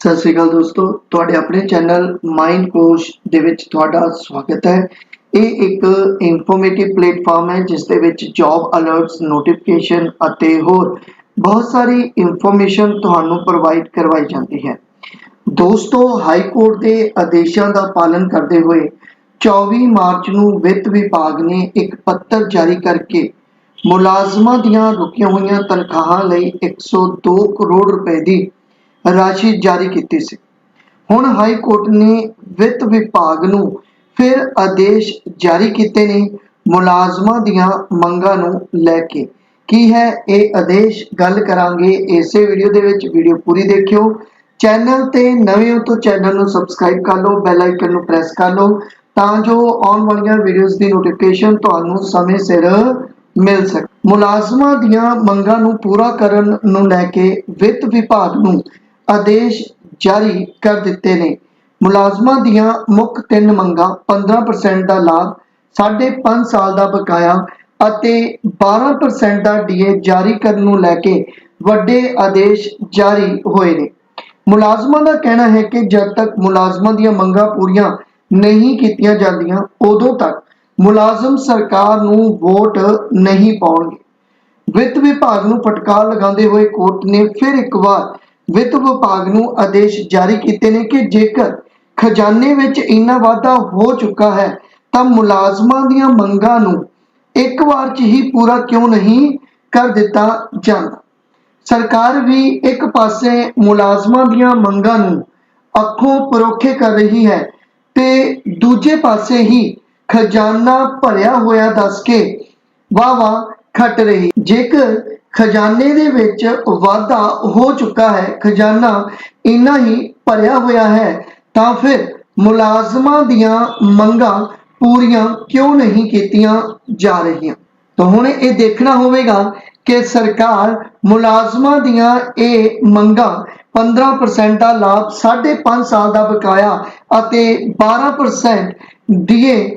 ਸਤਿ ਸ਼੍ਰੀ ਅਕਾਲ ਦੋਸਤੋ, ਤੁਹਾਡੇ ਆਪਣੇ ਚੈਨਲ ਮਾਈਂਡ ਕੋਸ਼ ਦੇ ਵਿੱਚ ਤੁਹਾਡਾ ਸਵਾਗਤ ਹੈ। ਇਹ ਇੱਕ ਇਨਫੋਰਮੇਟਿਵ ਪਲੇਟਫਾਰਮ ਹੈ, ਜਿਸ ਦੇ ਵਿੱਚ ਜੌਬ ਅਲਰਟਸ ਨੋਟੀਫਿਕੇਸ਼ਨ ਅਤੇ ਹੋਰ ਬਹੁਤ ਸਾਰੀ ਇਨਫੋਰਮੇਸ਼ਨ ਤੁਹਾਨੂੰ ਪ੍ਰੋਵਾਈਡ ਕਰਵਾਈ ਜਾਂਦੀ ਹੈ। ਦੋਸਤੋ ਹਾਈ ਕੋਰਟ ਦੇ ਆਦੇਸ਼ਾਂ ਦਾ ਪਾਲਣ ਕਰਦੇ ਹੋਏ 24 ਮਾਰਚ ਨੂੰ ਵਿੱਤ ਵਿਭਾਗ ਨੇ ਇੱਕ ਪੱਤਰ ਜਾਰੀ ਕਰਕੇ ਮੁਲਾਜ਼ਮਾਂ ਦੀਆਂ ਰੁਕੀਆਂ ਹੋਈਆਂ ਤਨਖਾਹਾਂ ਲਈ 102 ਕਰੋੜ ਰੁਪਏ ਦੀ ਰਾਸ਼ੀ ਜਾਰੀ ਕੀਤੀ ਸੀ। ਹੁਣ ਹਾਈ ਕੋਰਟ ਨੇ ਵਿੱਤ ਵਿਭਾਗ ਨੂੰ ਫਿਰ ਆਦੇਸ਼ ਜਾਰੀ ਕੀਤੇ ਨੇ ਮੁਲਾਜ਼ਮਾਂ ਦੀਆਂ ਮੰਗਾਂ ਨੂੰ ਲੈ ਕੇ। ਕੀ ਹੈ ਇਹ ਆਦੇਸ਼? ਗੱਲ ਕਰਾਂਗੇ ਇਸੇ ਵੀਡੀਓ ਦੇ ਵਿੱਚ। ਵੀਡੀਓ ਪੂਰੀ ਦੇਖਿਓ। ਚੈਨਲ ਤੇ ਨਵੇਂ ਹੋ ਤਾਂ ਚੈਨਲ ਨੂੰ ਸਬਸਕ੍ਰਾਈਬ ਕਰ ਲਓ, ਬੈਲ ਆਈਕਨ ਨੂੰ ਪ੍ਰੈਸ ਕਰ ਲਓ, ਤਾਂ ਜੋ ਆਉਣ ਵਾਲੀਆਂ ਵੀਡੀਓਜ਼ ਦੀ ਨੋਟੀਫਿਕੇਸ਼ਨ ਤੁਹਾਨੂੰ ਸਮੇਂ ਸਿਰ ਮਿਲ ਸਕੇ। ਮੁਲਾਜ਼ਮਾਂ ਦੀਆਂ ਮੰਗਾਂ ਨੂੰ ਪੂਰਾ ਕਰਨ ਨੂੰ ਲੈ ਕੇ ਵਿੱਤ ਵਿਭਾਗ ਨੂੰ ਆਦੇਸ਼ ਜਾਰੀ ਕਰ ਦਿੱਤੇ ਨੇ। ਮੁਲਾਜ਼ਮਾਂ ਦੀਆਂ ਮੁੱਖ ਤਿੰਨ ਮੰਗਾਂ 15% ਦਾ ਲਾਭ 5.5 ਸਾਲ ਦਾ ਬਕਾਇਆ ਅਤੇ 12% ਦਾ ਡੀਏ ਜਾਰੀ ਕਰਨ ਨੂੰ ਲੈ ਕੇ ਵੱਡੇ ਆਦੇਸ਼ ਜਾਰੀ ਹੋਏ ਨੇ। ਮੁਲਾਜ਼ਮਾਂ ਦਾ ਕਹਿਣਾ ਹੈ ਕਿ ਜਦ ਤੱਕ ਮੁਲਾਜ਼ਮਾਂ ਦੀਆਂ ਮੰਗਾਂ ਪੂਰੀਆਂ ਨਹੀਂ ਕੀਤੀਆਂ ਜਾਂਦੀਆਂ, ਉਦੋਂ ਤੱਕ ਮੁਲਾਜ਼ਮ ਸਰਕਾਰ ਨੂੰ ਵੋਟ ਨਹੀਂ ਪਾਉਣਗੇ। ਵਿੱਤ ਵਿਭਾਗ ਨੂੰ ਫਟਕਾਰ ਲਗਾਉਂਦੇ ਹੋਏ ਕੋਰਟ ਨੇ ਫਿਰ ਇੱਕ ਵਾਰ ਵਿੱਤ ਵਿਭਾਗ ਨੂੰ ਆਦੇਸ਼ ਜਾਰੀ ਕੀਤੇ ਨੇ ਕਿ ਜੇਕਰ ਖਜ਼ਾਨੇ ਵਿੱਚ ਇੰਨਾ ਵਾਧਾ ਹੋ ਚੁੱਕਾ ਹੈ, ਤਾਂ ਮੁਲਾਜ਼ਮਾਂ ਦੀਆਂ ਮੰਗਾਂ ਨੂੰ ਇੱਕ ਵਾਰ 'ਚ ਹੀ ਪੂਰਾ ਕਿਉਂ ਨਹੀਂ ਕਰ ਦਿੱਤਾ ਜਾਂਦਾ? ਸਰਕਾਰ ਵੀ ਇੱਕ ਪਾਸੇ ਮੁਲਾਜ਼ਮਾਂ ਦੀਆਂ ਮੰਗਾਂ ਨੂੰ ਅੱਖੋਂ ਪਰੋਖੇ ਕਰ ਰਹੀ ਹੈ ਤੇ ਦੂਜੇ ਪਾਸੇ ਹੀ ਖਜ਼ਾਨਾ ਭਰਿਆ ਹੋਇਆ ਦੱਸ ਕੇ ਵਾਹ ਵਾਹ ਖੱਟ ਰਹੀ। ਜੇਕਰ ਖਜ਼ਾਨੇ ਦੇ ਵਿੱਚ ਵਾਧਾ ਹੋ ਚੁੱਕਾ ਹੈ। ਖਜ਼ਾਨਾ ਇੰਨਾ ਹੀ ਭਰਿਆ ਹੋਇਆ ਹੈ, ਤਾਂ ਫਿਰ ਮੁਲਾਜ਼ਮਾਂ ਦੀਆਂ ਮੰਗਾਂ ਪੂਰੀਆਂ ਕਿਉਂ ਨਹੀਂ ਕੀਤੀਆਂ ਜਾ ਰਹੀਆਂ? ਤਾਂ ਹੁਣ ਇਹ ਦੇਖਣਾ ਹੋਵੇਗਾ ਕਿ ਸਰਕਾਰ ਮੁਲਾਜ਼ਮਾਂ ਦੀਆਂ ਇਹ ਮੰਗਾਂ 15% ਦਾ ਲਾਭ 5.5 ਸਾਲ ਦਾ ਬਕਾਇਆ ਅਤੇ 12% ਡੀਏ